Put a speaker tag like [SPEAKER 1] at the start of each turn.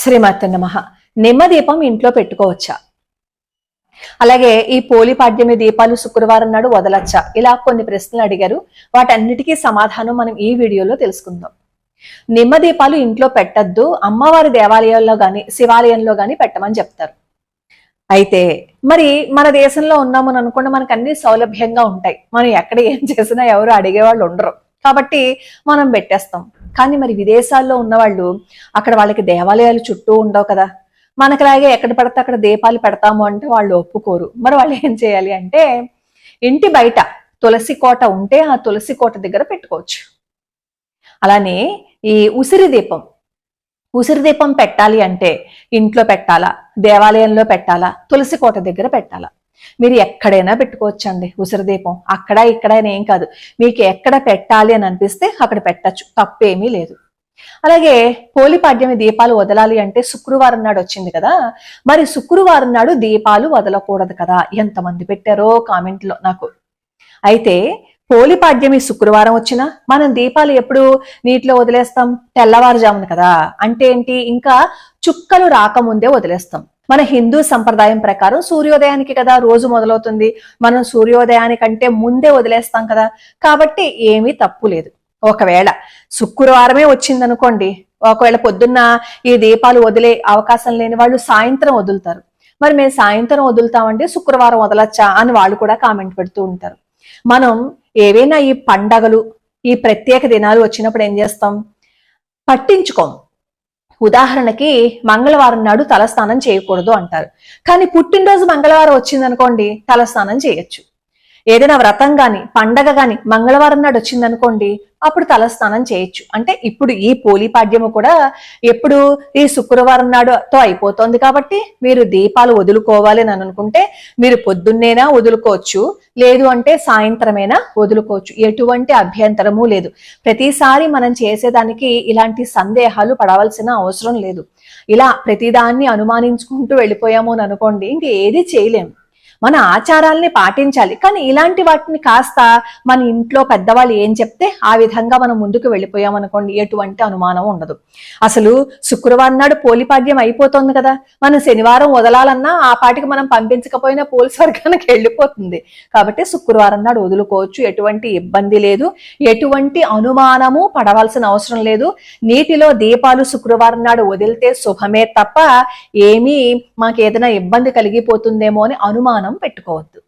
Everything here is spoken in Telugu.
[SPEAKER 1] శ్రీమతి నమ. నిమ్మదీపం ఇంట్లో పెట్టుకోవచ్చా? అలాగే ఈ పోలి పాడ్యమి దీపాలు శుక్రవారం నాడు వదలచ్చా? ఇలా కొన్ని ప్రశ్నలు అడిగారు. వాటన్నిటికీ సమాధానం మనం ఈ వీడియోలో తెలుసుకుందాం. నిమ్మ దీపాలు ఇంట్లో పెట్టద్దు అమ్మవారి దేవాలయాల్లో గాని శివాలయంలో గాని పెట్టమని చెప్తారు. అయితే మరి మన దేశంలో ఉన్నామని అనుకుంటే మనకు అన్ని సౌలభ్యంగా ఉంటాయి. మనం ఎక్కడ ఏం చేసినా ఎవరు అడిగేవాళ్ళు ఉండరు. కాబట్టి మనం పెట్టేస్తాం. కానీ మరి విదేశాల్లో ఉన్నవాళ్ళు అక్కడ వాళ్ళకి దేవాలయాలు చుట్టూ ఉండవు కదా. మనకులాగే ఎక్కడ పడితే అక్కడ దీపాలు పెడతాము అంటే వాళ్ళు ఒప్పుకోరు. మరి వాళ్ళు ఏం చేయాలి అంటే ఇంటి బయట తులసి కోట ఉంటే ఆ తులసి కోట దగ్గర పెట్టుకోవచ్చు. అలానే ఈ ఉసిరి దీపం ఉసిరి దీపం పెట్టాలి అంటే ఇంట్లో పెట్టాలా? దేవాలయంలో పెట్టాలా? తులసి కోట దగ్గర పెట్టాలా? మీరు ఎక్కడైనా పెట్టుకోవచ్చండి ఉసిరి దీపం. అక్కడ ఇక్కడ ఏం కాదు. మీకు ఎక్కడ పెట్టాలి అని అనిపిస్తే అక్కడ పెట్టచ్చు. తప్పేమీ లేదు. అలాగే పోలిపాడ్యమి దీపాలు వదలాలి అంటే శుక్రవారం నాడు వచ్చింది కదా. మరి శుక్రవారం నాడు దీపాలు వదలకూడదు కదా. ఎంతమంది పెట్టారో కామెంట్లో నాకు. అయితే పోలిపాడ్యమి శుక్రవారం వచ్చినా మనం దీపాలు ఎప్పుడు నీటిలో వదిలేస్తాం? తెల్లవారుజామున కదా. అంటే ఏంటి? ఇంకా చుక్కలు రాకముందే వదిలేస్తాం. మన హిందూ సంప్రదాయం ప్రకారం సూర్యోదయానికి కదా రోజు మొదలవుతుంది. మనం సూర్యోదయానికంటే ముందే వదిలేస్తాం కదా. కాబట్టి ఏమీ తప్పు లేదు. ఒకవేళ శుక్రవారమే వచ్చిందనుకోండి ఒకవేళ పొద్దున్న ఈ దీపాలు వదిలే అవకాశం లేని వాళ్ళు సాయంత్రం వదులుతారు. మరి మేము సాయంత్రం వదులుతామంటే శుక్రవారం వదలచ్చా అని వాళ్ళు కూడా కామెంట్ పెడుతూ ఉంటారు. మనం ఏవైనా ఈ పండగలు ఈ ప్రత్యేక దినాలు వచ్చినప్పుడు ఏం చేస్తాం? పట్టించుకోం. ఉదాహరణకి మంగళవారం నాడు తలస్నానం చేయకూడదు అంటారు. కానీ పుట్టినరోజు మంగళవారం వచ్చిందనుకోండి తలస్నానం చేయొచ్చు. ఏదైనా వ్రతం గాని పండగ గాని మంగళవారం నాడు వచ్చిందనుకోండి అప్పుడు తలస్నానం చేయొచ్చు. అంటే ఇప్పుడు ఈ పోలిపాడ్యము కూడా ఎప్పుడు ఈ శుక్రవారం నాడుతో అయిపోతుంది కాబట్టి మీరు దీపాలు వదులుకోవాలి అని అనుకుంటే మీరు పొద్దున్నేనా వదులుకోవచ్చు లేదు అంటే సాయంత్రమైనా వదులుకోవచ్చు. ఎటువంటి అభ్యంతరము లేదు. ప్రతిసారి మనం చేసేదానికి ఇలాంటి సందేహాలు పడవలసిన అవసరం లేదు. ఇలా ప్రతిదాన్ని అనుమానించుకుంటూ వెళ్ళిపోయాము అని అనుకోండి ఇంక ఏది చేయలేము మన ఆచారాల్ని పాటించాలి. కానీ ఇలాంటి వాటిని కాస్త మన ఇంట్లో పెద్దవాళ్ళు ఏం చెప్తే ఆ విధంగా మనం ముందుకు వెళ్ళిపోయాం అనుకోండి ఎటువంటి అనుమానం ఉండదు. అసలు శుక్రవారం నాడు పోలిపాడ్యం అయిపోతుంది కదా. మనం శనివారం వదలాలన్నా ఆ పాటికి మనం పంపించకపోయినా పోలీస్ వర్గానికి వెళ్ళిపోతుంది. కాబట్టి శుక్రవారం నాడు వదులుకోవచ్చు. ఎటువంటి ఇబ్బంది లేదు. ఎటువంటి అనుమానము పడవలసిన అవసరం లేదు. నీటిలో దీపాలు శుక్రవారం నాడు వదిలితే శుభమే తప్ప ఏమీ మాకు ఏదైనా ఇబ్బంది కలిగిపోతుందేమో అని అనుమానం పెట్టుకోవద్దు.